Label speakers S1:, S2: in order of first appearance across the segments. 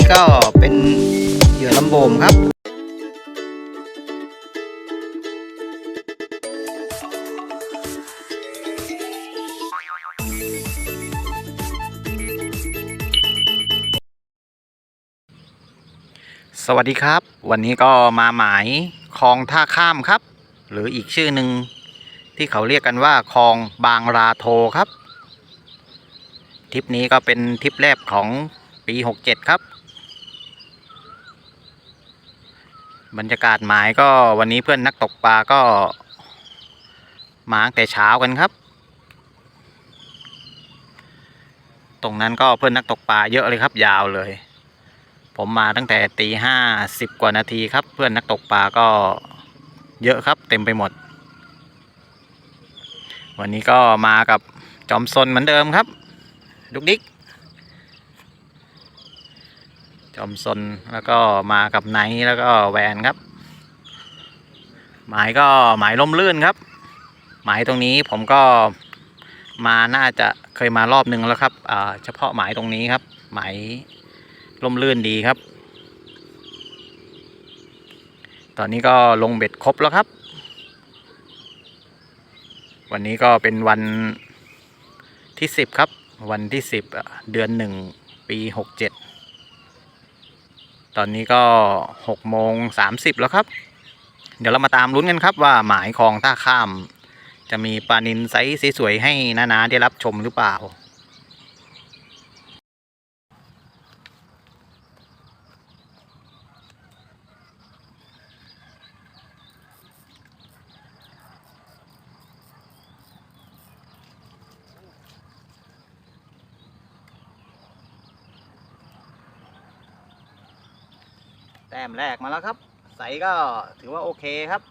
S1: นี้ก็เป็นเหยื่อลำโบมครับสวัสดีครับ วันนี้ก็มาหมายคลองท่าข้ามครับ หรืออีกชื่อหนึ่งที่เขาเรียกกันว่าคลองบางราโทครับทริปนี้ก็เป็นทริปแรกของปี 67 ครับ บรรยากาศหมายก็วันนี้เพื่อนนักตกปลาก็ มาตั้งแต่เช้ากันครับ ตรงนั้นก็เพื่อนนักตกปลาเยอะเลยครับ ยาวเลย ผมมาตั้งแต่ตีห้าสิบกว่านาทีครับ เพื่อนนักตกปลาก็เยอะครับ เต็มไปหมด วันนี้ก็มากับจอมซนเหมือนเดิมครับ ดุกดิก จอมซนแล้วก็มากับไนท์แล้วก็แวนครับ หมายก็หมายล่มลื่นครับ หมายตรงนี้ผมก็มาน่าจะเคยมารอบหนึ่งแล้วครับเฉพาะหมายตรงนี้ครับ หมายร่มรื่นดีครับ ตอนนี้ก็ลงเบ็ดครบแล้วครับ วันนี้ก็เป็นวันที่สิบครับ วันที่สิบเดือนหนึ่งปีหกเจ็ด ตอนนี้ก็หกโมงสามสิบแล้วครับ เดี๋ยวเรามาตามลุ้นกันครับว่าหมายคลองท่าข้าม จะมีปลานินไซส์สวยๆให้นานๆได้รับชมหรือเปล่า แต้มแรกมาแล้วครับ ใสก็ถือว่าโอเคครับ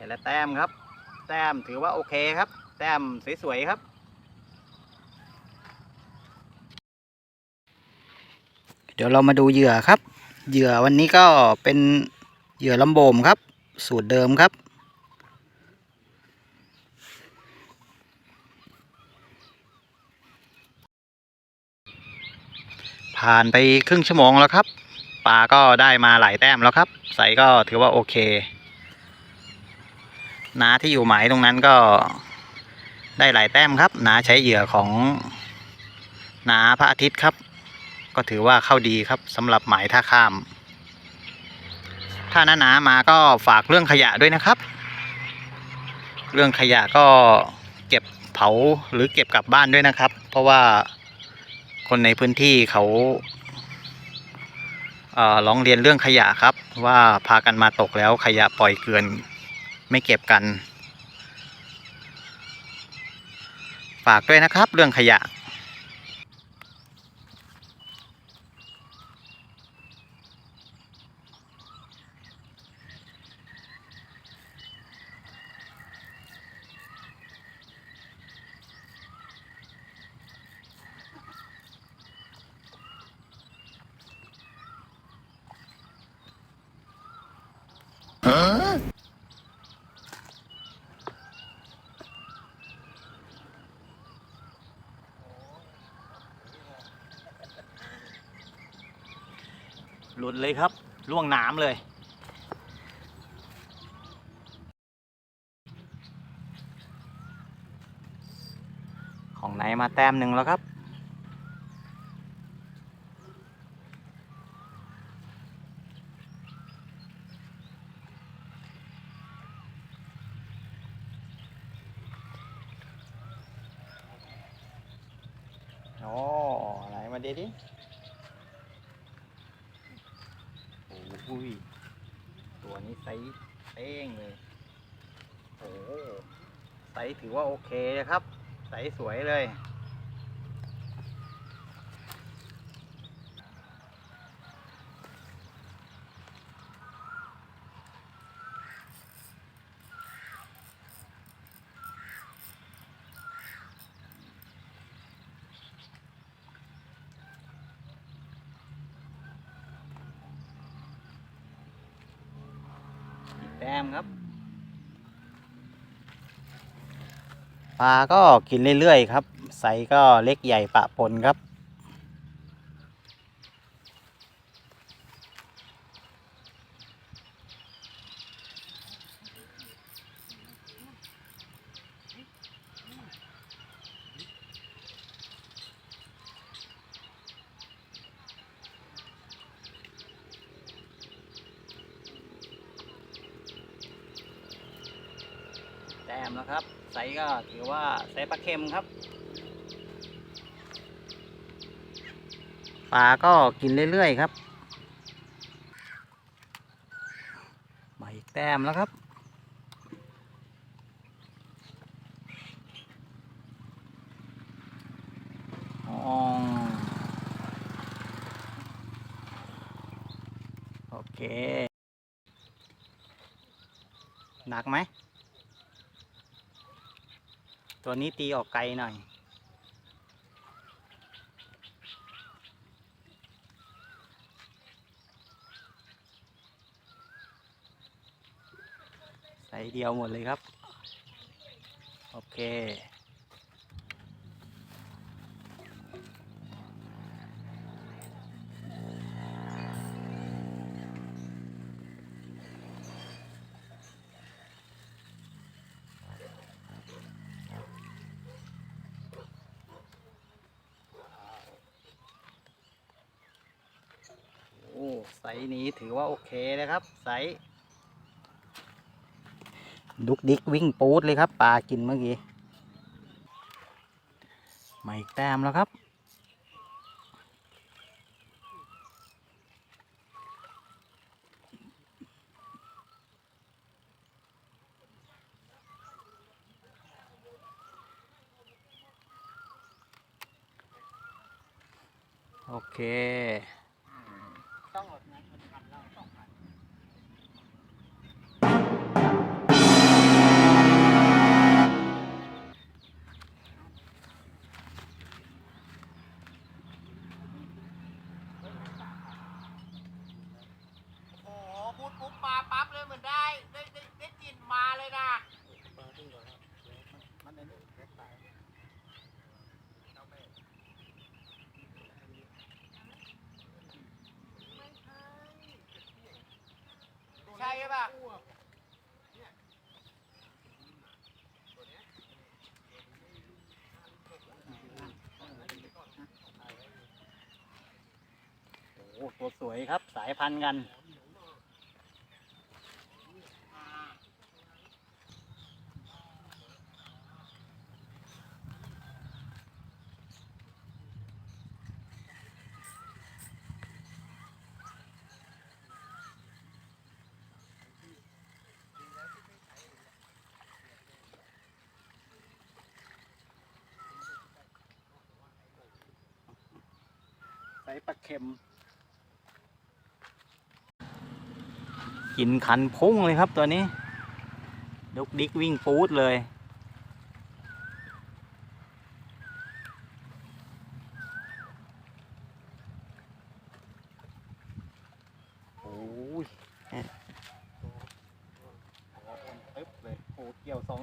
S1: แต่ละแต้มครับ แต้มถือว่าโอเคครับ แต้มสวยๆครับ เดี๋ยวเรามาดูเหยื่อครับ เหยื่อวันนี้ก็เป็นเหยื่อลำโบมครับ สูตรเดิมครับผ่านไปครึ่งชั่วโมงแล้วครับปลาก็ได้มาหลายแต้มแล้วครับ ใสก็ถือว่าโอเค นาที่อยู่หมายตรงนั้นก็ได้หลายแต้มครับนาใช้เหยื่อของนาพระอาทิตย์ครับ ก็ถือว่าเข้าดีครับสำหรับหมายท่าข้าม ถ้าน้านามาก็ฝากเรื่องขยะด้วยนะครับ เรื่องขยะก็เก็บเผาหรือเก็บกลับบ้านด้วยนะครับ เพราะว่าคนในพื้นที่เขาเอ่อร้องเรียนเรื่องขยะครับ ว่าพากันมาตกแล้วขยะปล่อยเกลือน ไม่เก็บกัน ฝากด้วยนะครับเรื่องขยะ หลุ ดเลยครับล่วงน้ำเลย ของไหนมาแต้มหนึ่งแล้วครับ ใสถือว่าโอเคนะครับ ใสสวยเลย แต้มครับ ปลาก็กินเรื่อยๆครับ ไซส์ก็เล็กใหญ่ปะปนครับ แต้มแล้วครับ ไซส์ก็ถือว่าไซส์ปลาเค็มครับปลาก็กินเรื่อยๆครับมาอีกแต้มแล้วครับอ๋อโอเค หนักไหม ตัวนี้ตีออกไกลหน่อย ใส่เดียวหมดเลยครับ โอเค โอ้ไซส์นี้ถือว่าโอเคเลยครับไซส์ดุกดิกวิ่งปูดเลยครับปลากินเมื่อกี้มาอีกแต้มแล้วครับ โอเค ตัวสวยครับสายพันธุ์กันใส่ปลาเค็ม กินคันพุ่งเลยครับตัวนี้ดุกดิกวิ่งปูดเลย โอ้ยตึ๊บเลยโอ้เกี่ยวสอง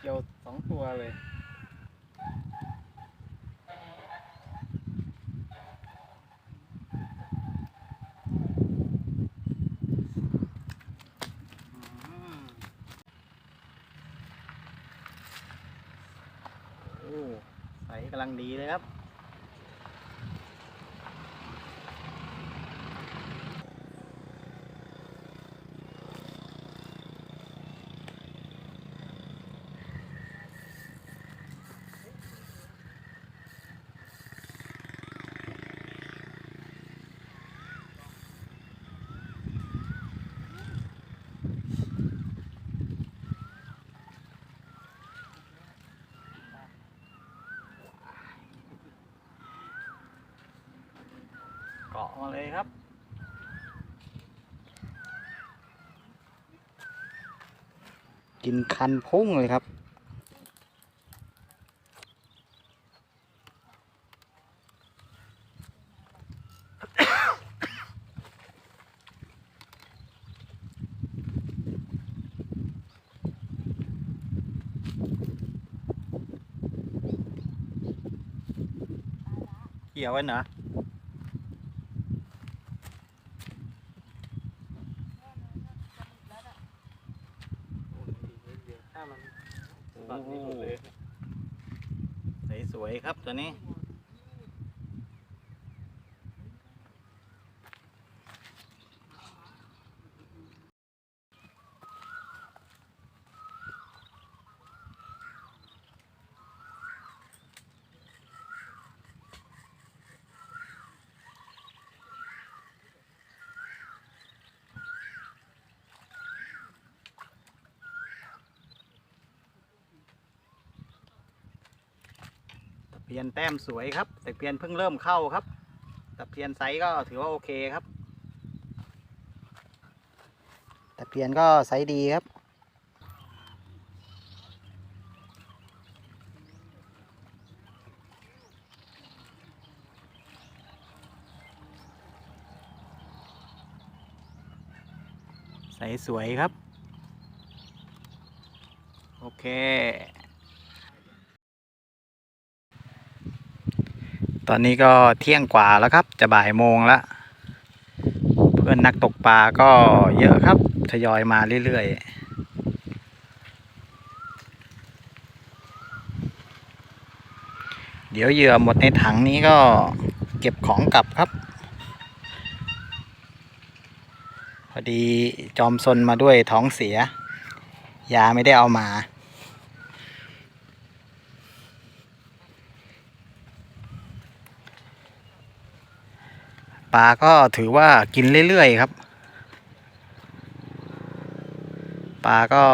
S1: เกี่ยวสองตัวเลย อืมโอ้ใสกำลั งดีเลยครับาะมาเลยครับ กินคันพุ่งเลยครับ เกี่ยวไว้เนาะ สสวยครับตัวนี้ เพียนแต้มสวยครับตะเพียนเพิ่งเริ่มเข้าครับตะเพียนไซส์ก็ถือว่าโอเคครับตะเพียนก็ไซส์ดีครับไซส์สวยครับ โอเค ตอนนี้ก็เที่ยงกว่าแล้วครับ จะบ่ายโมงแล้วเพื่อนนักตกปลาก็เยอะครับทยอยมาเรื่อยๆเดี๋ยวเหยื่อหมดในถังนี้ก็เก็บของกลับครับ พอดีจอมซนมาด้วยท้องเสีย ยาไม่ได้เอามา ปลาก็ถือว่ากินเรื่อยๆครับ ปลาก็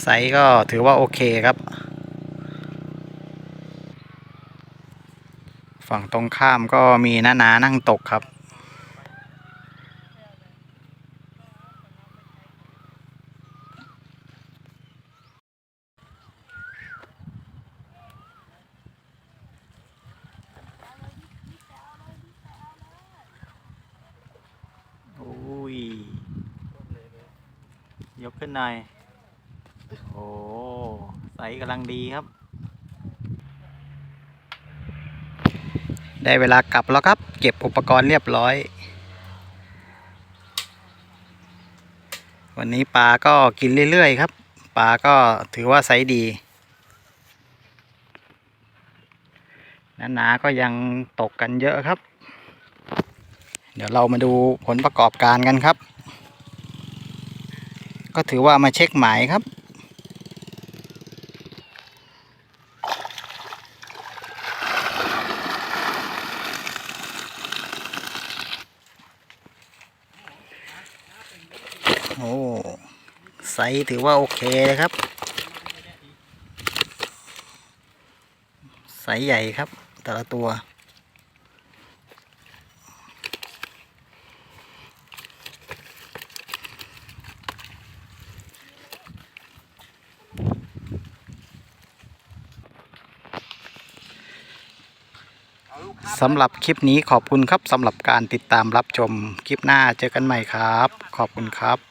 S1: ไซส์ก็ถือว่าโอเคครับ ฝั่งตรงข้ามก็มีน้านานั่งตกครับ โอ้ย ยกขึ้นหน่อย โอ้ใสกำลังดีครับ ได้เวลากลับแล้วครับ เก็บอุปกรณ์เรียบร้อย วันนี้ปลาก็กินเรื่อยๆครับ ปลาก็ถือว่าไซส์ดีนานาก็ยังตกกันเยอะครับ เดี๋ยวเรามาดูผลประกอบการกันครับ ก็ถือว่ามาเช็คหมายครับ โอ้ไซส์ถือว่าโอเคเลยครับ ไซส์ใหญ่ครับแต่ละตัว สำหรับคลิปนี้ขอบคุณครับสำหรับการติดตามรับชมคลิปหน้าเจอกันใหม่ครับ ขอบคุณครับ